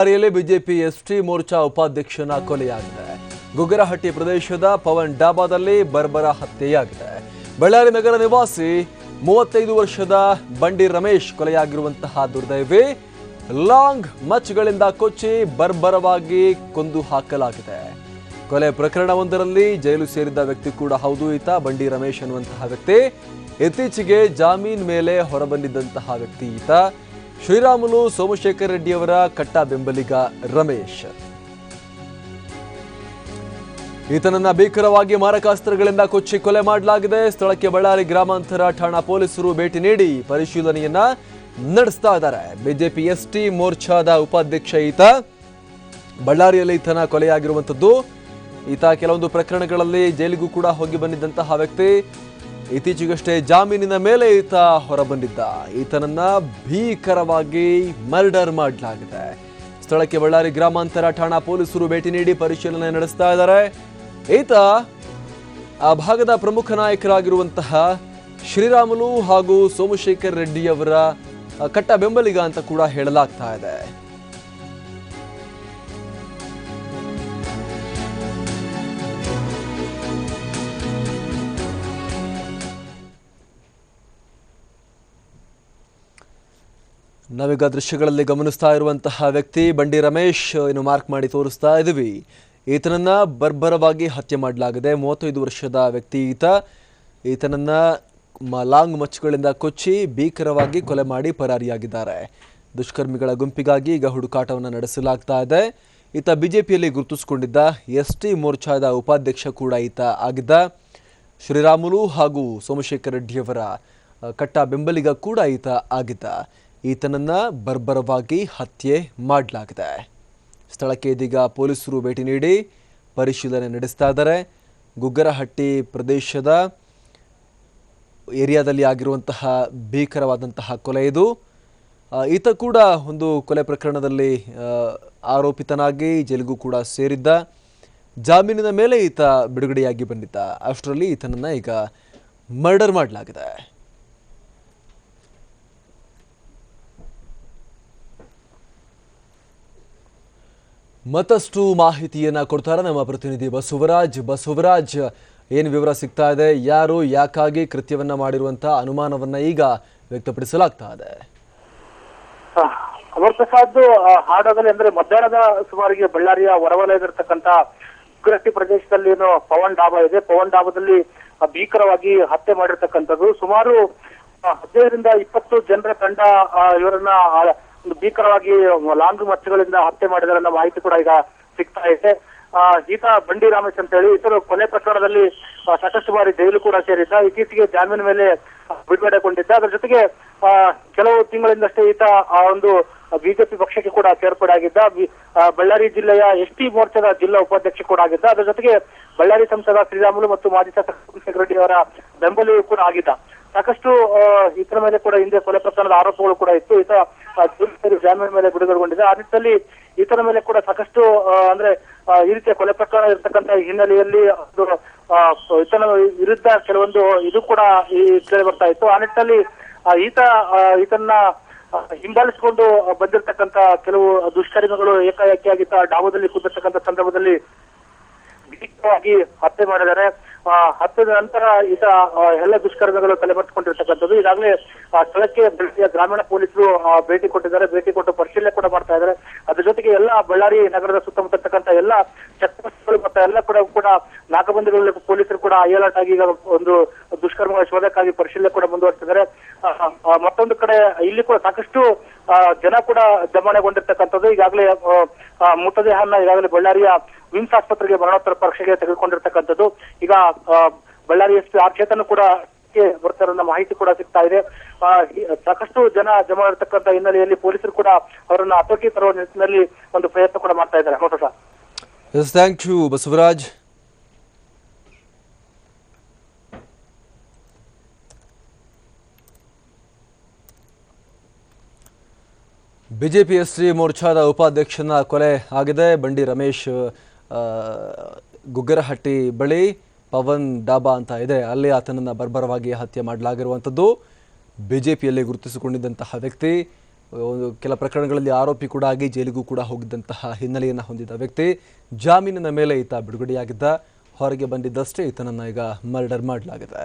ಬಳ್ಳಾರಿಯಲ್ಲಿ BJP ST Morcha ಉಪಾಧ್ಯಕ್ಷನ ಕೊಲೆಯಾಗಿದೆ. ಗುಗ್ಗರಹಟ್ಟಿ ಪ್ರದೇಶದ ಪವನ್ ಡಾಬಾದಲ್ಲಿ ಬರ್ಬರ ಹತ್ಯೆಯಾಗಿದೆ. ಬಳ್ಳಾರಿ ನಗರ ನಿವಾಸಿ ಮೂವತ್ತೈದು ವರ್ಷದ ಬಂಡಿ ರಮೇಶ್ ಕೊಲೆಯಾಗಿರುವಂತಹ ದುರ್ದೈವಿ. ಲಾಂಗ್ ಮಚ್ಗಳಿಂದ ಕೊಚ್ಚಿ ಬರ್ಬರವಾಗಿ ಕೊಂದು ಹಾಕಲಾಗಿದೆ. ಕೊಲೆ ಪ್ರಕರಣವೊಂದರಲ್ಲಿ ಜೈಲು ಸೇರಿದ್ದ ವ್ಯಕ್ತಿ ಕೂಡ ಹೌದು, ಈತ ಬಂಡಿ ರಮೇಶ್ ಅನ್ನುವಂತಹ ವ್ಯಕ್ತಿ. ಇತ್ತೀಚೆಗೆ ಜಾಮೀನ್ ಮೇಲೆ ಹೊರಬಂದಿದ್ದಂತಹ ವ್ಯಕ್ತಿ ಈತ. ಶ್ರೀರಾಮುಲು ಸೋಮಶೇಖರ್ ರೆಡ್ಡಿಯವರ ಕಟ್ಟ ಬೆಂಬಲಿಗ ರಮೇಶ್. ಈತನನ್ನ ಭೀಕರವಾಗಿ ಮಾರಕಾಸ್ತ್ರಗಳಿಂದ ಕೊಚ್ಚಿ ಕೊಲೆ ಮಾಡಲಾಗಿದೆ. ಸ್ಥಳಕ್ಕೆ ಬಳ್ಳಾರಿ ಗ್ರಾಮಾಂತರ ಠಾಣಾ ಪೊಲೀಸರು ಭೇಟಿ ನೀಡಿ ಪರಿಶೀಲನೆಯನ್ನ ನಡೆಸ್ತಾ ಇದ್ದಾರೆ. ಬಿಜೆಪಿ ಎಸ್ಟಿ ಮೋರ್ಚಾದ ಉಪಾಧ್ಯಕ್ಷ ಈತ ಬಳ್ಳಾರಿಯಲ್ಲಿ ಈತನ ಕೊಲೆಯಾಗಿರುವಂಥದ್ದು ಈತ ಕೆಲವೊಂದು ಪ್ರಕರಣಗಳಲ್ಲಿ ಜೈಲಿಗೂ ಕೂಡ ಹೋಗಿ ಬಂದಿದ್ದಂತಹ ವ್ಯಕ್ತಿ ಇತ್ತೀಚೆಗಷ್ಟೇ ಜಾಮೀನಿನ ಮೇಲೆ ಈತ ಹೊರಬಂದಿದ್ದ. ಈತನನ್ನ ಭೀಕರವಾಗಿ ಮರ್ಡರ್ ಮಾಡಲಾಗಿದೆ. ಸ್ಥಳಕ್ಕೆ ಬಳ್ಳಾರಿ ಗ್ರಾಮಾಂತರ ಠಾಣಾ ಪೊಲೀಸರು ಭೇಟಿ ನೀಡಿ ಪರಿಶೀಲನೆ ನಡೆಸ್ತಾ ಇದ್ದಾರೆ. ಈತ ಆ ಭಾಗದ ಪ್ರಮುಖ ನಾಯಕರಾಗಿರುವಂತಹ ಶ್ರೀರಾಮುಲು ಹಾಗೂ ಸೋಮಶೇಖರ್ ರೆಡ್ಡಿಯವರ ಕಟ್ಟ ಬೆಂಬಲಿಗ ಅಂತ ಕೂಡ ಹೇಳಲಾಗ್ತಾ ಇದೆ. ನಾವೀಗ ದೃಶ್ಯಗಳಲ್ಲಿ ಗಮನಿಸ್ತಾ ಇರುವಂತಹ ವ್ಯಕ್ತಿ ಬಂಡಿ ರಮೇಶ್ ಏನು ಮಾರ್ಕ್ ಮಾಡಿ ತೋರಿಸ್ತಾ ಇದ್ದೀವಿ ಈತನನ್ನ ಬರ್ಬರವಾಗಿ ಹತ್ಯೆ ಮಾಡಲಾಗಿದೆ. ಮೂವತ್ತೈದು ವರ್ಷದ ವ್ಯಕ್ತಿ ಈತ. ಈತನನ್ನ ಲಾಂಗ್ ಮಚ್ಚುಗಳಿಂದ ಕೊಚ್ಚಿ ಭೀಕರವಾಗಿ ಕೊಲೆ ಮಾಡಿ ಪರಾರಿಯಾಗಿದ್ದಾರೆ. ದುಷ್ಕರ್ಮಿಗಳ ಗುಂಪಿಗಾಗಿ ಈಗ ಹುಡುಕಾಟವನ್ನು ನಡೆಸಲಾಗ್ತಾ ಇದೆ. ಈತ ಬಿಜೆಪಿಯಲ್ಲಿ ಗುರುತಿಸಿಕೊಂಡಿದ್ದ ಎಸ್ ಟಿ ಮೋರ್ಚಾದ ಉಪಾಧ್ಯಕ್ಷ ಕೂಡ ಈತ ಆಗಿದ್ದ. ಶ್ರೀರಾಮುಲು ಹಾಗೂ ಸೋಮಶೇಖರ್ ರೆಡ್ಡಿಯವರ ಕಟ್ಟ ಬೆಂಬಲಿಗ ಕೂಡ ಈತ ಆಗಿದ್ದ. ಈತನನ್ನ ಬರ್ಬರವಾಗಿ ಹತ್ಯೆ ಮಾಡಲಾಗಿದೆ. ಸ್ಥಳಕ್ಕೆ ಇದೀಗ ಪೊಲೀಸರು ಭೇಟಿ ನೀಡಿ ಪರಿಶೀಲನೆ ನಡೆಸ್ತಾ ಇದ್ದಾರೆ. ಗುಗ್ಗರಹಟ್ಟಿ ಪ್ರದೇಶದ ಏರಿಯಾದಲ್ಲಿ ಆಗಿರುವಂತಹ ಭೀಕರವಾದಂತಹ ಕೊಲೆ ಇದು. ಈತ ಕೂಡ ಒಂದು ಕೊಲೆ ಪ್ರಕರಣದಲ್ಲಿ ಆರೋಪಿತನಾಗಿ ಜೈಲಿಗೂ ಕೂಡ ಸೇರಿದ್ದ. ಜಾಮೀನಿನ ಮೇಲೆ ಈತ ಬಿಡುಗಡೆಯಾಗಿ ಬಂದಿದ್ದ. ಅಷ್ಟರಲ್ಲಿ ಈತನನ್ನು ಈಗ ಮರ್ಡರ್ ಮಾಡಲಾಗಿದೆ. ಮತ್ತಷ್ಟು ಮಾಹಿತಿಯನ್ನ ಕೊಡ್ತಾರೆ ನಮ್ಮ ಪ್ರತಿನಿಧಿ ಬಸವರಾಜ್. ಬಸವರಾಜ್, ಏನು ವಿವರ ಸಿಗ್ತಾ ಇದೆ? ಯಾರು, ಯಾಕಾಗಿ ಕೃತ್ಯವನ್ನ ಮಾಡಿರುವಂತಹ ಅನುಮಾನವನ್ನ ಈಗ ವ್ಯಕ್ತಪಡಿಸಲಾಗ್ತಾ ಇದೆ? ಅಮರ್ ಪ್ರಸಾದ್ ಹಾಡೋದಲ್ಲಿ ಅಂದ್ರೆ ಮಧ್ಯಾಹ್ನದ ಸುಮಾರಿಗೆ ಬಳ್ಳಾರಿಯ ಹೊರವಲಯದಿರ್ತಕ್ಕಂತ ಉಗ್ರಟ್ಟಿ ಪ್ರದೇಶದಲ್ಲಿ ಏನು ಪವನ್ ಡಾಬಾ ಇದೆ. ಪವನ್ ಡಾಬಾದಲ್ಲಿ ಭೀಕರವಾಗಿ ಹತ್ಯೆ ಮಾಡಿರ್ತಕ್ಕಂಥದ್ದು. ಸುಮಾರು ಹದಿನೈದರಿಂದ ಇಪ್ಪತ್ತು ಜನರ ತಂಡ ಇವರನ್ನ ಭೀಕರವಾಗಿ ಲಾಂಗ್ ಮಚ್ಚಗಳಿಂದ ಹತ್ಯೆ ಮಾಡಿದಾರೆ ಅನ್ನೋ ಮಾಹಿತಿ ಕೂಡ ಈಗ ಸಿಗ್ತಾ ಇದೆ. ಆ, ಗೀತಾ ಬಂಡಿ ರಾಮೇಶ್ ಅಂತ ಹೇಳಿ ಇತರ ಕೊಲೆ ಪ್ರಕರಣದಲ್ಲಿ ಸಾಕಷ್ಟು ಬಾರಿ ಜೈಲು ಕೂಡ ಸೇರಿದ್ದ. ಇತ್ತೀಚೆಗೆ ಜಾಮೀನು ಮೇಲೆ ಬಿಡುಗಡೆಗೊಂಡಿದ್ದ. ಅದರ ಜೊತೆಗೆ ಕೆಲವು ತಿಂಗಳಿಂದಷ್ಟೇ ಈತ ಆ ಒಂದು ಬಿಜೆಪಿ ಪಕ್ಷಕ್ಕೆ ಕೂಡ ಸೇರ್ಪಡೆ ಆಗಿದ್ದ. ಬಳ್ಳಾರಿ ಜಿಲ್ಲೆಯ ಎಸ್ ಟಿ ಮೋರ್ಚಾದ ಜಿಲ್ಲಾ ಉಪಾಧ್ಯಕ್ಷ ಕೂಡ ಆಗಿದ್ದ. ಅದರ ಜೊತೆಗೆ ಬಳ್ಳಾರಿ ಸಂಸದ ಶ್ರೀರಾಮುಲು ಮತ್ತು ಮಾಜಿ ಶಾಸಕ ರೆಡ್ಡಿ ಅವರ ಬೆಂಬಲಿಯೂ ಕೂಡ ಆಗಿದ್ದ. ಸಾಕಷ್ಟು ಈತನ ಮೇಲೆ ಕೂಡ ಹಿಂದೆ ಕೊಲೆ ಪ್ರಕರಣದ ಆರೋಪಗಳು ಕೂಡ ಇತ್ತು. ಈತ ಜಾಮೀನು ಮೇಲೆ ಬಿಡುಗಡೆಗೊಂಡಿದೆ. ಆ ನಿಟ್ಟಿನಲ್ಲಿ ಈತನ ಮೇಲೆ ಕೂಡ ಸಾಕಷ್ಟು ಅಂದ್ರೆ ಈ ರೀತಿಯ ಕೊಲೆ ಪ್ರಕರಣ ಇರತಕ್ಕಂತ ಹಿನ್ನೆಲೆಯಲ್ಲಿ ಈತನ ವಿರುದ್ಧ ಕೆಲವೊಂದು ಇದು ಕೂಡ ಈ ಕೇಳಿ ಬರ್ತಾ ಇತ್ತು. ಆ ನಿಟ್ಟಿನಲ್ಲಿ ಈತ ಈತನ್ನ ಹಿಂಬಾಲಿಸಿಕೊಂಡು ಬಂದಿರತಕ್ಕಂತ ಕೆಲವು ದುಷ್ಕರ್ಮಿಗಳು ಏಕಾಏಕಿಯಾಗಿ ಡಾಬದಲ್ಲಿ ಕೂತಿರ್ತಕ್ಕಂಥ ಸಂದರ್ಭದಲ್ಲಿ ಹತ್ಯೆ ಮಾಡಿದ್ದಾರೆ. ಆ, ಹತ್ಯೆದ ನಂತರ ಈತ ಎಲ್ಲ ದುಷ್ಕರ್ಮಿಗಳು ತಲೆಮರೆಸಿಕೊಂಡಿರ್ತಕ್ಕಂಥದ್ದು ಈಗಾಗಲೇ ಸ್ಥಳಕ್ಕೆ ಗ್ರಾಮೀಣ ಪೊಲೀಸರು ಭೇಟಿ ಕೊಟ್ಟಿದ್ದಾರೆ. ಭೇಟಿ ಕೊಟ್ಟು ಪರಿಶೀಲನೆ ಕೂಡ ಮಾಡ್ತಾ ಇದ್ದಾರೆ. ಅದ್ರ ಜೊತೆಗೆ ಎಲ್ಲ ಬಳ್ಳಾರಿ ನಗರದ ಸುತ್ತಮುತ್ತ ಇರ್ತಕ್ಕಂಥ ಎಲ್ಲ ಚೆಕ್ಪೋಸ್ಟ್ಗಳು ಮತ್ತೆ ಎಲ್ಲ ಕೂಡ ಕೂಡ ನಾಕಬಂದಿಗಳಲ್ಲಿ ಪೊಲೀಸರು ಕೂಡ ಅಲರ್ಟ್ ಆಗಿ ಈಗ ಒಂದು ದುಷ್ಕರ್ಮಗಳ ಶೋಧಕ್ಕಾಗಿ ಪರಿಶೀಲನೆ ಕೂಡ ಮುಂದುವರಿಸಿದ್ದಾರೆ. ಮತ್ತೊಂದು ಕಡೆ ಇಲ್ಲಿ ಕೂಡ ಸಾಕಷ್ಟು ಜನ ಕೂಡ ಜಮಾಣೆಗೊಂಡಿರ್ತಕ್ಕಂಥದ್ದು ಈಗಾಗಲೇ ಆ, ಆ, ಮೃತದೇಹನ ಈಗಾಗಲೇ ಬಳ್ಳಾರಿಯ ವಿಮ್ಸ್ ಆಸ್ಪತ್ರೆಗೆ ಮರಣೋತ್ತರ ಪರೀಕ್ಷೆಗೆ ತೆಗೆದುಕೊಂಡಿರ್ತಕ್ಕಂಥದ್ದು. ಈಗ Ballari S P R Chetan ಕೂಡ ಬರ್ತಾರನ್ನ ಮಾಹಿತಿ ಕೂಡ ಸಿಗ್ತಾ ಇದೆ. ಸಾಕಷ್ಟು ಜನ ಜಮಾ ಇರತಕ್ಕಂತ ಹಿನ್ನೆಲೆಯಲ್ಲಿ ಪೊಲೀಸರು ಕೂಡ ಅವರನ್ನ ಹತೋಟಿ ತರುವ ನಿಟ್ಟಿನಲ್ಲಿ ಒಂದು ಪ್ರಯತ್ನ ಕೂಡ ಮಾಡ್ತಾ ಇದ್ದಾರೆ. ಹೌದು sir thank you Basavaraj. BJP S T ಮೋರ್ಚಾದ ಉಪಾಧ್ಯಕ್ಷನ ಕೊಲೆ ಆಗಿದೆ. ಬಂಡಿ ರಮೇಶ್ ಗುಗ್ಗರಹಟ್ಟಿ ಬಳಿ ಪವನ್ ಡಾಬಾ ಅಂತ ಇದೆ. ಅಲ್ಲಿ ಆತನನ್ನು ಬರ್ಬರವಾಗಿ ಹತ್ಯೆ ಮಾಡಲಾಗಿರುವಂಥದ್ದು. ಬಿಜೆಪಿಯಲ್ಲಿ ಗುರುತಿಸಿಕೊಂಡಿದ್ದಂತಹ ವ್ಯಕ್ತಿ, ಒಂದು ಕೆಲ ಪ್ರಕರಣಗಳಲ್ಲಿ ಆರೋಪಿ ಕೂಡ ಆಗಿ ಜೈಲಿಗೂ ಕೂಡ ಹೋಗಿದ್ದಂತಹ ಹಿನ್ನೆಲೆಯನ್ನು ಹೊಂದಿದ್ದ ವ್ಯಕ್ತಿ. ಜಾಮೀನಿನ ಮೇಲೆ ಈತ ಬಿಡುಗಡೆಯಾಗಿದ್ದ. ಹೊರಗೆ ಬಂದಿದ್ದಷ್ಟೇ ಈತನನ್ನು ಈಗ ಮರ್ಡರ್ ಮಾಡಲಾಗಿದೆ.